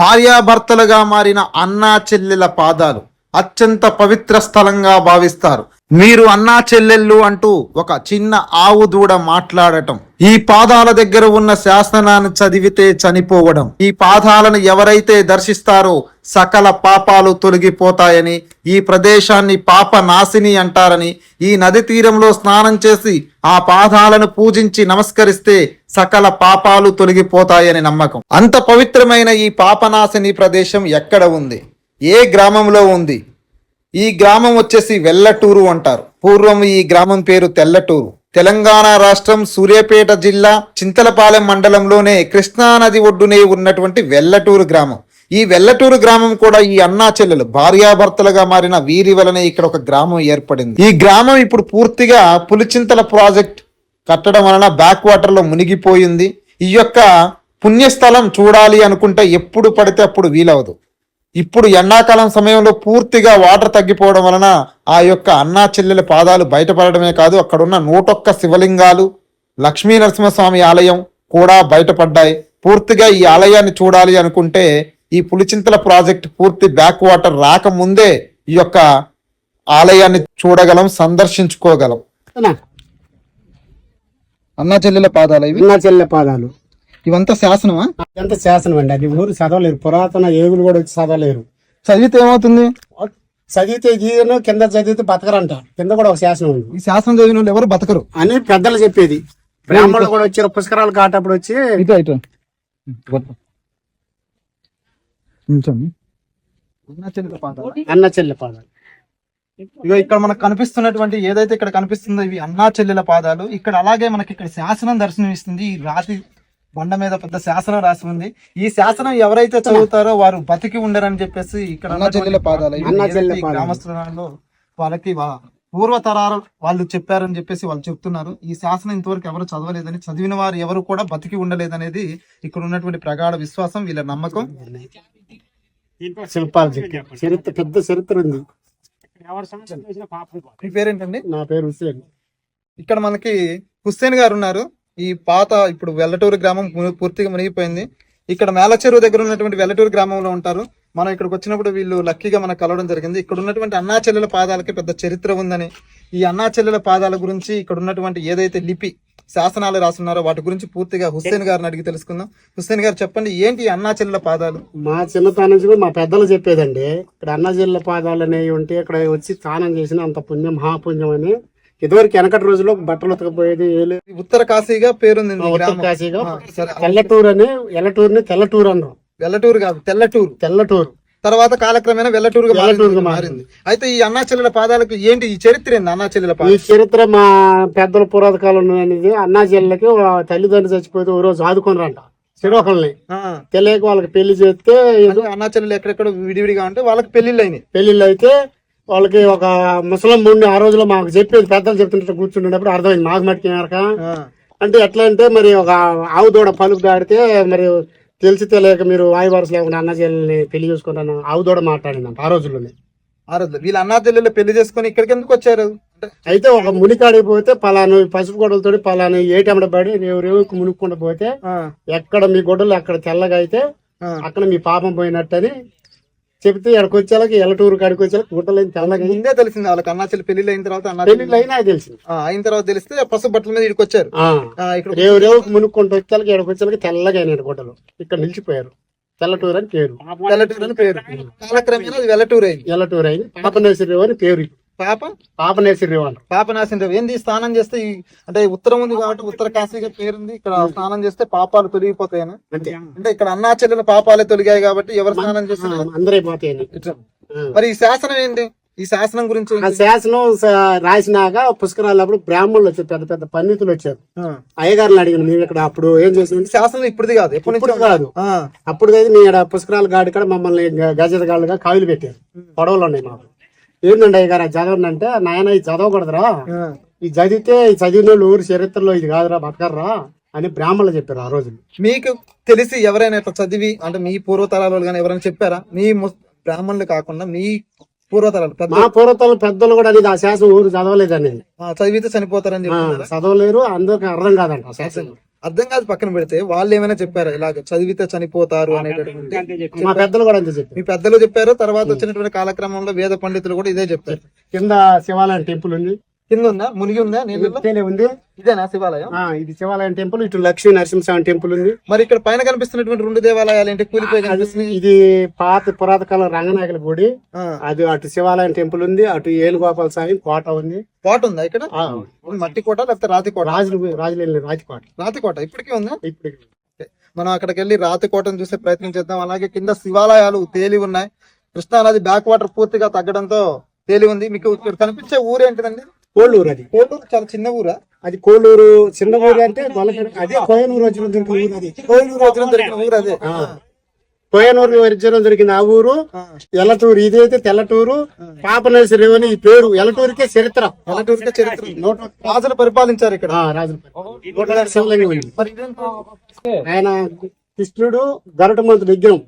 భార్యాభర్తలుగా మారిన అన్నా చెల్లెల పాదాలు. అత్యంత పవిత్ర స్థలంగా భావిస్తారు. మీరు అన్నా చెల్లెళ్ళు అంటూ ఒక చిన్న ఆవు దూడ మాట్లాడటం ఈ పాదాల దగ్గర ఉన్న శాసనాన్ని చదివితే చనిపోవడం ఈ పాదాలను ఎవరైతే దర్శిస్తారో సకల పాపాలు తొలగిపోతాయని ఈ ప్రదేశాన్ని పాప నాశిని అంటారని ఈ నది తీరంలో స్నానం చేసి ఆ పాదాలను పూజించి నమస్కరిస్తే సకల పాపాలు తొలగిపోతాయని నమ్మకం. అంత పవిత్రమైన ఈ పాపనాశిని ప్రదేశం ఎక్కడ ఉంది? ఏ గ్రామంలో ఉంది? ఈ గ్రామం వచ్చేసి వెల్లటూరు అంటారు. పూర్వం ఈ గ్రామం పేరు తెల్లటూరు. తెలంగాణ రాష్ట్రం సూర్యాపేట జిల్లా చింతలపాలెం మండలంలోనే కృష్ణానది ఒడ్డునే ఉన్నటువంటి వెల్లటూరు గ్రామం. ఈ వెల్లటూరు గ్రామం కూడా ఈ అన్నా చెల్లెలు భార్యాభర్తలుగా మారిన వీరి వలనే ఇక్కడ ఒక గ్రామం ఏర్పడింది. ఈ గ్రామం ఇప్పుడు పూర్తిగా పులిచింతల ప్రాజెక్ట్ కట్టడం వలన బ్యాక్ వాటర్లో మునిగిపోయింది. ఈ యొక్క పుణ్యస్థలం చూడాలి అనుకుంటే ఎప్పుడు పడితే అప్పుడు వీలవదు. ఇప్పుడు ఎండాకాలం సమయంలో పూర్తిగా వాటర్ తగ్గిపోవడం వలన ఆ యొక్క అన్నా చెల్లెల పాదాలు బయటపడడమే కాదు అక్కడ ఉన్న నూటొక్క శివలింగాలు లక్ష్మీ నరసింహస్వామి ఆలయం కూడా బయటపడ్డాయి. పూర్తిగా ఈ ఆలయాన్ని చూడాలి అనుకుంటే ఈ పులిచింతల ప్రాజెక్ట్ పూర్తి బ్యాక్ వాటర్ రాకముందే ఈ యొక్క ఆలయాన్ని చూడగలం సందర్శించుకోగలం. అన్నా, చెల్లెల పాదాలు ఇవి? అన్నా చెల్లె పాదాలు. ఇవంతా శాసనమా? ఎంత శాసనం అండి అది ఊరు చదవలేరు. పురాతన ఏగులు కూడా వచ్చి చదవలేరు. చదివితే ఏమవుతుంది? చదివితే గీయను కింద చదివితే బతకరంట. కింద కూడా ఒక శాసనం ఉంది. ఈ శాసనం చదివిన వాళ్ళు ఎవరు బతకరు? అని పెద్దలు చెప్పేది. బ్రాహ్మణులు కూడా వచ్చారు పుష్కరాలు కాటప్పుడు వచ్చి ఇటు ఇటు. ఉంచండి. అన్నా చెల్లె పాదాలు. ఇగో ఇక్కడ మనకు కనిపిస్తున్నటువంటి ఏదైతే ఇక్కడ కనిపిస్తుందో ఇవి అన్నా చెల్లెల పాదాలు. ఇక్కడ అలాగే మనకి ఇక్కడ శాసనం దర్శనమిస్తుంది. ఈ రాతి బండ మీద పెద్ద శాసనం రాసి ఉంది. ఈ శాసనం ఎవరైతే చదువుతారో వారు బతికి ఉండరని చెప్పేసి ఇక్కడ. గ్రామస్తులలో వాళ్ళకి వా- పూర్వ తరాలు వాళ్ళు చెప్పారని చెప్పేసి వాళ్ళు చెప్తున్నారు. ఈ శాసనం ఇంతవరకు ఎవరు చదవలేదని చదివిన వారు ఎవరు కూడా బతికి ఉండలేదనేది ఇక్కడ ఉన్నటువంటి ప్రగాఢ విశ్వాసం వీళ్ళ నమ్మకం. శిల్పాలు. చరిత్ర పెద్ద చరిత్ర ఉంది. మీ పేరేంటండి? నా పేరు హుస్సేన్. ఇక్కడ మనకి హుస్సేన్ గారు ఉన్నారు. ఈ పాత ఇప్పుడు వెల్లటూరు గ్రామం పూర్తిగా మునిగిపోయింది. ఇక్కడ మేలచెరువు దగ్గర ఉన్నటువంటి వెల్లటూరు గ్రామంలో ఉంటారు. మనం ఇక్కడికి వచ్చినప్పుడు వీళ్ళు లక్కీగా మనకు కలవడం జరిగింది. ఇక్కడ ఉన్నటువంటి అన్నా చెల్లెల పాదాలకి పెద్ద చరిత్ర ఉందని. ఈ అన్నా చెల్లెల పాదాల గురించి ఇక్కడ ఉన్నటువంటి ఏదైతే లిపి శాసనాలు రాస్తున్నారో వాటి గురించి పూర్తిగా హుస్సేన్ గారిని అడిగి తెలుసుకుందాం. హుస్సేన్ గారు చెప్పండి ఏంటి అన్నా చెల్లెల పాదాలు? మా చిన్నతనం నుంచి కూడా మా పెద్దలు చెప్పేదండి. ఇక్కడ అన్నా చెల్లెల పాదాలు అనేవి ఉంటే ఇక్కడ వచ్చి స్నానం చేసిన అంత పుణ్యం మహాపుణ్యం అని ఇదివరకు వెనకటి రోజుల్లో బట్టలు ఉతకపోయేది ఉత్తర కాశీగా పేరుంది ఉత్తర. కాశీగా. తెల్లటూరు అని ఎల్లటూరుని తెల్లటూరు అన్నాం. వెల్లటూరు కాదు తెల్లటూరు. తెల్లటూరు. తర్వాత కాలక్రమేణా వెల్లటూరుగా వెల్లటూరుగా మారింది. అయితే ఈ అన్నా చెల్లెల పాదాలకు ఏంటి ఈ చరిత్ర ఏంది అన్నా చెల్లెల ఈ చరిత్ర మా పెద్దల పురాత కాలం అనేది అన్నా జిల్లకి తల్లిదండ్రులు చచ్చిపోతే ఓ రోజు ఆదుకోనరంట చిరొకల్ని తెలియక వాళ్ళకి పెళ్ళి చేస్తే అంటే అన్నా చెల్లెలు ఎక్కడెక్కడ విడివిడిగా ఉంటే వాళ్ళకి పెళ్ళిళ్ళు అయినాయి. పెళ్ళిళ్ళు అయితే వాళ్ళకి ఒక ముసలం ముండి ఆ రోజులో మాకు చెప్పేది పెద్దలు చెప్తుంటే కూర్చుంటున్నప్పుడు అర్థమైంది మాకు మట్టుకు మేరక ఆ, అంటే ఎట్లా అంటే మరి ఒక ఆవు దూడ పలుకు దాడితే మరి తెలిసి తెలియక మీరు వాయు వరుస లేకుండా అన్న చెల్లెల్ని పెళ్ళి చూసుకుంటాను ఆవు దూడ మాట్లాడిందంట ఆ రోజుల్లోనే. ఆ రోజు వీళ్ళ అన్నా చెల్లెలు పెళ్ళి చేసుకొని ఇక్కడికి ఎందుకు వచ్చారు? అయితే ఒక మునికాడికి పోతే పలాను పసుపు గొడవలతో పలాను ఏటమ్మడ పడి రేవు రేవుకు మునుక్కుండా పోతే ఎక్కడ మీ గొడ్డలు అక్కడ తెల్లగా అయితే అక్కడ మీ పాపం పోయినట్టని చెప్తే ఎక్కడికి వచ్చేలాకి ఎల్లటూరు కాడికి వచ్చేలాకి గుడ్డలు తెల్లగా ముందే తెలిసింది వాళ్ళకి అన్నా చెల్లి పెళ్ళి అయిన తర్వాత పెళ్ళిళ్ళు అయినా తెలిసింది. అయిన తర్వాత తెలిస్తే పసుపు బట్టల మీద ఇక్కడికి వచ్చారు. ఆ. ఆ, ఇక్కడ రేవు రేవుకు మునుక్కుంటూ వచ్చేలాకి వచ్చేలాకి తెల్లగా అయినాడు గుడ్డలు ఇక్కడ నిలిచిపోయారు. తెల్లటూరు అని పేరు. వెల్లటూరు అని పేరు. కాలక్రమేణా అది వెల్లటూరు అయింది. ఎల్లటూరు అయింది. పాపనేశ్వరి రేవు అని పేరు పాప? పాపనేశ్వరి అంటారు. పాపనాశం రేవు ఏంది స్నానం చేస్తే ఈ- అంటే ఉత్తరం ఉంది కాబట్టి ఉత్తర కాశీగా పేరుంది. ఇక్కడ స్నానం చేస్తే పాపాలు తొలగిపోతాయని. అంతే. అంటే ఇక్కడ అన్నా చెల్లెల పాపాలే తొలిగాయి కాబట్టి ఎవరు స్నానం చేస్తారు? అందరే పోతాయని. ఇట్లా. ఆ. మరి ఈ శాసనం ఏంటి ఈ శాసనం గురించి ఆ శాసనం స- రాసినాక పుష్కరాలప్పుడు బ్రాహ్మణులు వచ్చారు పెద్ద పెద్ద పండితులు వచ్చారు. ఆ. అయ్యగారిని అడిగిన మేము ఇక్కడ అప్పుడు ఏం ఈ చేసింది శాసనం ఇప్పుడుది కాదు ఎప్పటి ఇప్పుడు నుంచి కాదు. ఆ, అప్పుడు అయితే మీ పుష్కరాల గాడి కాడ మమ్మల్ని గ- గజద గాళ్ళుగా కావిలు పెట్టారు. పడవలు ఉన్నాయి మాకు. ఏంటండి అయ్యగారు అది చదవండి అంటే నాయన ఇది చదవకూడదురా. ఆ. ఇది చదివితే ఈ చదివిన వాళ్ళు ఊరి చరిత్రలో ఇది కాదురా బతకర్రా అని బ్రాహ్మణులు చెప్పారు ఆ రోజు మీకు తెలిసి ఎవరైనా ఇట్లా చదివి అంటే మీ పూర్వతరాల కానీ ఎవరైనా చెప్పారా? మీ బ్రాహ్మణులు కాకుండా మీ పూర్వతరాలు మా పూర్వతల పెద్దలు కూడా అనేది ఆ శాసనం ఊరు చదవలేదని ఆ, చదివితే చనిపోతారని ఆ, చదవలేరు అందరికి అర్థం కాదంట ఆ శాసనం. అర్థం కాదు పక్కన పెడితే వాళ్ళు ఏమైనా చెప్పారా ఇలాగ చదివితే చనిపోతారు అనేటటువంటి మా పెద్దలు కూడా అంతే చెప్పారు. మీ పెద్దలు చెప్పారు తర్వాత వచ్చినటువంటి కాలక్రమంలో వేద పండితులు కూడా ఇదే చెప్తారు కింద శివాలయం టెంపుల్ ఉంది. కింద ఉందా మునిగి ఉందా నీళ్ళలో తేలే ఉంది. ఇదేనా శివాలయం? ఇది శివాలయం టెంపుల్ ఇటు లక్ష్మీ నరసింహస్వామి టెంపుల్ ఉంది. మరి ఇక్కడ పైన కనిపిస్తున్నటువంటి రెండు దేవాలయాలు ఏంటి? కూలిపోయి కనిపిస్తున్నాయి. ఇది పాత పురాతకాల రంగనాయకుల గుడి. అది అటు శివాలయం టెంపుల్ ఉంది అటు ఏనుగోపాల స్వామి కోట ఉంది. కోట ఉందా ఇక్కడ? మట్టి కోట లేకపోతే రాతి కోట? రాజులు రాజులు రాతి కోట. రాతి కోట ఇప్పటికీ ఉందా? ఇప్పుడు మనం అక్కడికి వెళ్ళి రాతి కోటను చూసే ప్రయత్నం చేద్దాం. అలాగే కింద శివాలయాలు తేలి ఉన్నాయి. కృష్ణా నది బ్యాక్ వాటర్ పూర్తిగా తగ్గడంతో తేలి ఉంది. మీకు ఇక్కడ కనిపించే ఊరు ఏంటిదండి కోళ్ళూరు అది. కోటూరు చాలా చిన్న ఊరా? అది కోళ్ళూరు చిన్న ఊరు అంటే అదే కోయనూరు వచ్చిన దొరికిన ఊరు అది. కోయిలూరు వచ్చిన దొరికిన ఊరు అదే. ఆ. కోయనూరు వచ్చిన దొరికిన ఆ ఊరు ఆ. ఎల్లటూరు ఇదైతే తెల్లటూరు పాపనేశ్వరి అని ఈ పేరు ఎల్లటూరికే చరిత్ర. పల్లెటూరుకే చరిత్ర. రాజులు పరిపాలించారు ఇక్కడ. ఆ, రాజుల? ఆయన కృష్ణుడు గరుటమంతుడు విగ్రహం.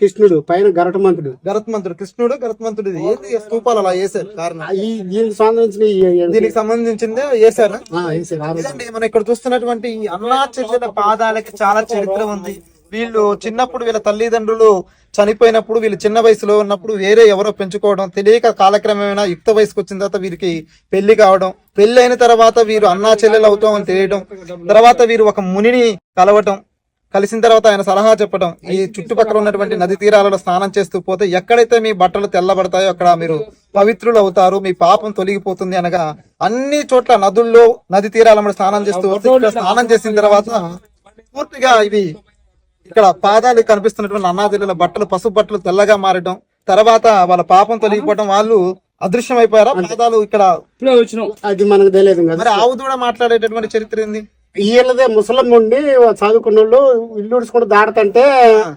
కృష్ణుడు పైన గరుటమంతుడు గరత్మంతుడు. కృష్ణుడు గరత్మంతుడు ఇది. ఏంటి ఈ స్తూపాలు అలా వేసారు కారణం. ఈ దీనికి సంబంధించిన దీనికి సంబంధించిందే వేసారా మనం ఇక్కడ చూస్తున్నటువంటి అన్నా చెల్లెల పాదాలకి చాలా చరిత్ర ఉంది. వీళ్ళు చిన్నప్పుడు వీళ్ళ తల్లిదండ్రులు చనిపోయినప్పుడు వీళ్ళు చిన్న వయసులో ఉన్నప్పుడు వేరే ఎవరో పెంచుకోవడం తెలియక కాలక్రమేణా యుక్త వయసుకు వచ్చిన తర్వాత వీరికి పెళ్ళి కావడం పెళ్ళి అయిన తర్వాత వీరు అన్నా చెల్లెలు అవుతామని తెలియడం తర్వాత వీరు ఒక మునిని కలవటం కలిసిన తర్వాత ఆయన సలహా చెప్పడం ఈ చుట్టుపక్కల ఉన్నటువంటి నది తీరాలలో స్నానం చేస్తూ పోతే ఎక్కడైతే మీ బట్టలు తెల్లబడతాయో అక్కడ మీరు పవిత్రులు అవుతారు మీ పాపం తొలగిపోతుంది అనగా అన్ని చోట్ల నదుల్లో నది తీరాల స్నానం చేస్తూ వస్తే స్నానం చేసిన తర్వాత పూర్తిగా ఇవి ఇక్కడ పాదాలు కనిపిస్తున్నటువంటి అన్నాదిల్ల బట్టలు పసుపు బట్టలు తెల్లగా మారడం తర్వాత వాళ్ళ పాపం తొలగిపోవడం వాళ్ళు అదృశ్యం అయిపోయారా పాదాలు ఇక్కడ అది మనకు తెలియదు మరి ఆవు దూడ మాట్లాడేటటువంటి చరిత్ర ఏంది? వీళ్ళదే ముసలం ఉండి చదువుకున్న వాళ్ళు ఇల్లు ఉడుచుకుంటూ దాడుతుంటే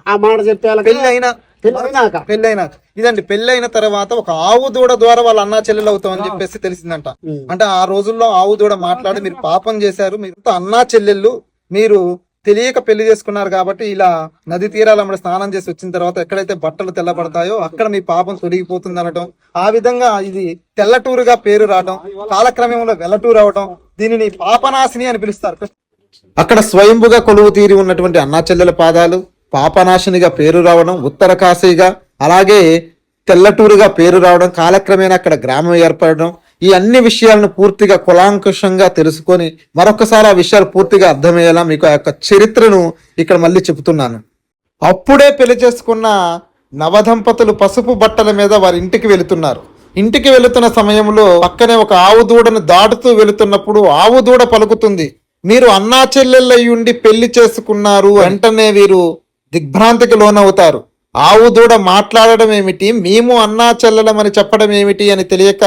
ఆ మాట చెప్పేయాలి పెళ్ళి అయినా పెళ్ళినాక. పెళ్ళైనాక. ఇదండి పెళ్ళైన తర్వాత ఒక ఆవు దూడ ద్వారా వాళ్ళ అన్నా చెల్లెలు అవుతామని చెప్పేసి తెలిసిందంట. అంటే ఆ రోజుల్లో ఆవు దూడ మాట్లాడి మీరు పాపం చేశారు మీరు అన్నా చెల్లెళ్ళు మీరు తెలియక పెళ్ళి చేసుకున్నారు కాబట్టి ఇలా నది తీరాల స్నానం చేసి వచ్చిన తర్వాత ఎక్కడైతే బట్టలు తెల్లబడతాయో అక్కడ మీ పాపం తొలగిపోతుంది అనటం ఆ విధంగా ఇది తెల్లటూరుగా పేరు రావడం కాలక్రమంలో వెల్లటూరు అవటం దీనిని పాపనాశిని అని పిలుస్తారు. అక్కడ స్వయంభుగా కొలువు తీరి ఉన్నటువంటి అన్నాచెల్లెల పాదాలు పాపనాశినిగా పేరు రావడం ఉత్తర కాశీగా అలాగే తెల్లటూరుగా పేరు రావడం కాలక్రమేణా అక్కడ గ్రామం ఏర్పడడం ఈ అన్ని విషయాలను పూర్తిగా కులాంకుషంగా తెలుసుకొని మరొకసారి ఆ విషయాలు పూర్తిగా అర్థమయ్యేలా మీకు ఆ యొక్క చరిత్రను ఇక్కడ మళ్ళీ చెబుతున్నాను. అప్పుడే పెళ్ళి చేసుకున్న నవదంపతులు పసుపు బట్టల మీద వారి ఇంటికి వెళుతున్నారు. ఇంటికి వెళుతున్న సమయంలో పక్కనే ఒక ఆవు దూడను దాటుతూ వెళుతున్నప్పుడు ఆవు దూడ పలుకుతుంది. మీరు అన్నా చెల్లెళ్ళయ్యుండి పెళ్ళి చేసుకున్నారు వెంటనే వీరు దిగ్భ్రాంతికి లోనవుతారు. ఆవు దూడ మాట్లాడడం ఏమిటి? మేము అన్నా చెల్లెలమని చెప్పడం ఏమిటి అని తెలియక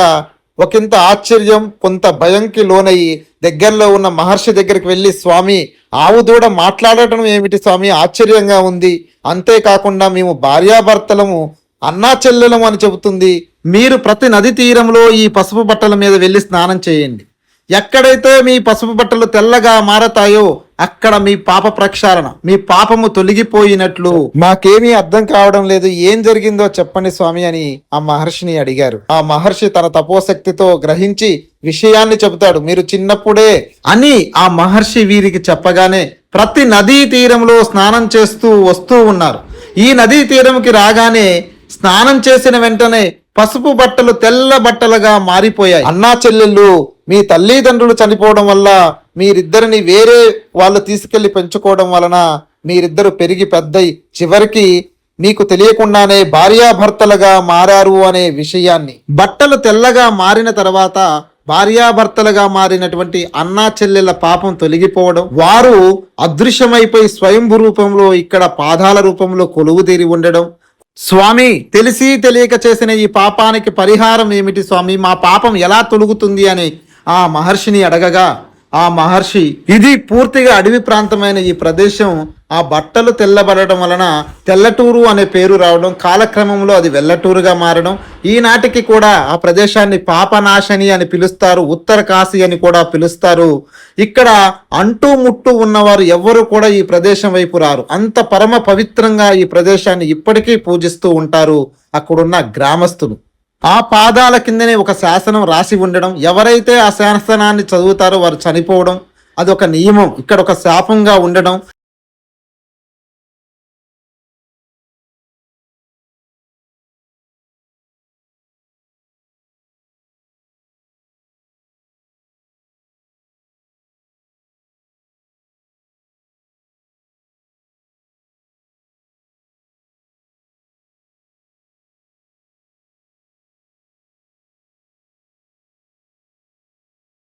ఒకంత ఆశ్చర్యం కొంత భయంకి లోనయ్యి దగ్గరలో ఉన్న మహర్షి దగ్గరికి వెళ్ళి స్వామి ఆవు దూడ మాట్లాడటం ఏమిటి స్వామి? ఆశ్చర్యంగా ఉంది. అంతేకాకుండా మేము భార్యాభర్తలము అన్నా చెల్లెలము అని చెబుతుంది. మీరు ప్రతి నది తీరంలో ఈ పసుపు బట్టల మీద వెళ్ళి స్నానం చేయండి. ఎక్కడైతే మీ పసుపు బట్టలు తెల్లగా మారతాయో అక్కడ మీ పాప ప్రక్షాళన మీ పాపము తొలగిపోయినట్లు. మాకేమీ అర్థం కావడం లేదు ఏం జరిగిందో చెప్పండి స్వామి అని ఆ మహర్షిని అడిగారు. ఆ మహర్షి తన తపోశక్తితో గ్రహించి విషయాన్ని చెబుతాడు మీరు చిన్నప్పుడే అని ఆ మహర్షి వీరికి చెప్పగానే ప్రతి నదీ తీరంలో స్నానం చేస్తూ వస్తూ ఉన్నారు. ఈ నదీ తీరంకి రాగానే స్నానం చేసిన వెంటనే పసుపు బట్టలు తెల్ల బట్టలుగా మారిపోయాయి. అన్నా చెల్లెళ్ళు మీ తల్లిదండ్రులు చనిపోవడం వల్ల మీరిద్దరిని వేరే వాళ్ళు తీసుకెళ్ళి పెంచుకోవడం వలన మీరిద్దరు పెరిగి పెద్దయి. చివరికి మీకు తెలియకుండానే భార్యాభర్తలుగా మారారు అనే విషయాన్ని. బట్టలు తెల్లగా మారిన తర్వాత భార్యాభర్తలుగా మారినటువంటి అన్నా చెల్లెల పాపం తొలగిపోవడం వారు అదృశ్యమైపోయి స్వయంభూ రూపంలో ఇక్కడ పాదాల రూపంలో కొలువుదీరి ఉండడం స్వామి తెలిసి తెలియక చేసిన ఈ పాపానికి పరిహారం ఏమిటి స్వామి? మా పాపం ఎలా తొలుగుతుంది అని ఆ మహర్షిని అడగగా ఆ మహర్షి ఇది పూర్తిగా అడవి ప్రాంతమైన ఈ ప్రదేశం ఆ బట్టలు తెల్లబడడం వలన తెల్లటూరు అనే పేరు రావడం కాలక్రమంలో అది వెల్లటూరుగా మారడం ఈనాటికి కూడా ఆ ప్రదేశాన్ని పాపనాశని అని పిలుస్తారు ఉత్తర కాశీ అని కూడా పిలుస్తారు. ఇక్కడ అంటూ ముట్టు ఉన్నవారు ఎవ్వరు కూడా ఈ ప్రదేశం వైపు రారు. అంత పరమ పవిత్రంగా ఈ ప్రదేశాన్ని ఇప్పటికీ పూజిస్తూ ఉంటారు అక్కడున్న గ్రామస్తులు. ఆ పాదాల కిందనే ఒక శాసనం రాసి ఉండడం ఎవరైతే ఆ శాసనాన్ని చదువుతారో వారు చనిపోవడం అది ఒక నియమం. ఇక్కడ ఒక శాపంగా ఉండడం